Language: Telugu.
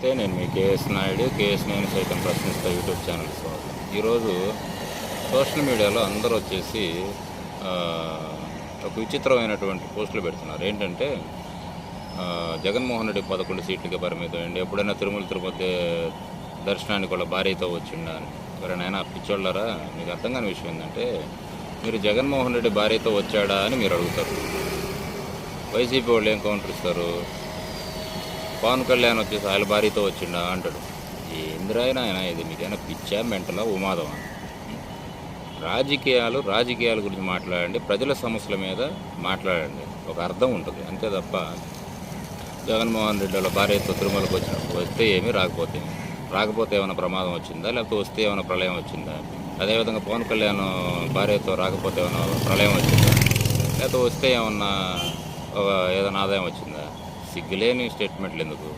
అయితే నేను మీ కేఎస్ నాయుడు. కేఎస్ నేను సైతం ప్రశ్నిస్తా యూట్యూబ్ ఛానల్ స్వాగతం. ఈరోజు సోషల్ మీడియాలో అందరూ వచ్చేసి ఒక విచిత్రమైనటువంటి పోస్టులు పెడుతున్నారు. ఏంటంటే జగన్మోహన్ రెడ్డి పదకొండు సీట్లకి పరిమితం అండి ఎప్పుడైనా తిరుమల తిరుపతి దర్శనానికి వాళ్ళ భార్యతో వచ్చిండా అని. ఎవరైనా పిచ్చోళ్ళారా? మీకు అర్థం కాని విషయం ఏంటంటే మీరు జగన్మోహన్ రెడ్డి భార్యతో వచ్చాడా అని మీరు అడుగుతారు. వైసీపీ వాళ్ళు ఏం కౌంటర్ ఇస్తారు? పవన్ కళ్యాణ్ వచ్చేసి ఆయన భార్యతో వచ్చిండా అంటాడు. ఏందిరాయన ఆయన? ఇది మీకైనా పిచ్చా మెంటల ఉమాదమా? రాజకీయాలు రాజకీయాల గురించి మాట్లాడండి ప్రజల సమస్యల మీద మాట్లాడండి. ఒక అర్థం ఉంటుంది అంతే తప్ప జగన్మోహన్ రెడ్డి వాళ్ళ భార్యతో తిరుమలకు వచ్చిన వస్తే ఏమీ రాకపోతే రాకపోతే ఏమైనా ప్రమాదం వచ్చిందా? లేకపోతే వస్తే ఏమైనా ప్రళయం వచ్చిందా? అదేవిధంగా పవన్ కళ్యాణ్ భార్యతో రాకపోతే ఏమైనా ప్రళయం వచ్చిందా? లేకపోతే వస్తే ఏమన్నా ఏదైనా ఆదాయం వచ్చిందా? సిగ్గులేని స్టేట్మెంట్లు ఎందుకు?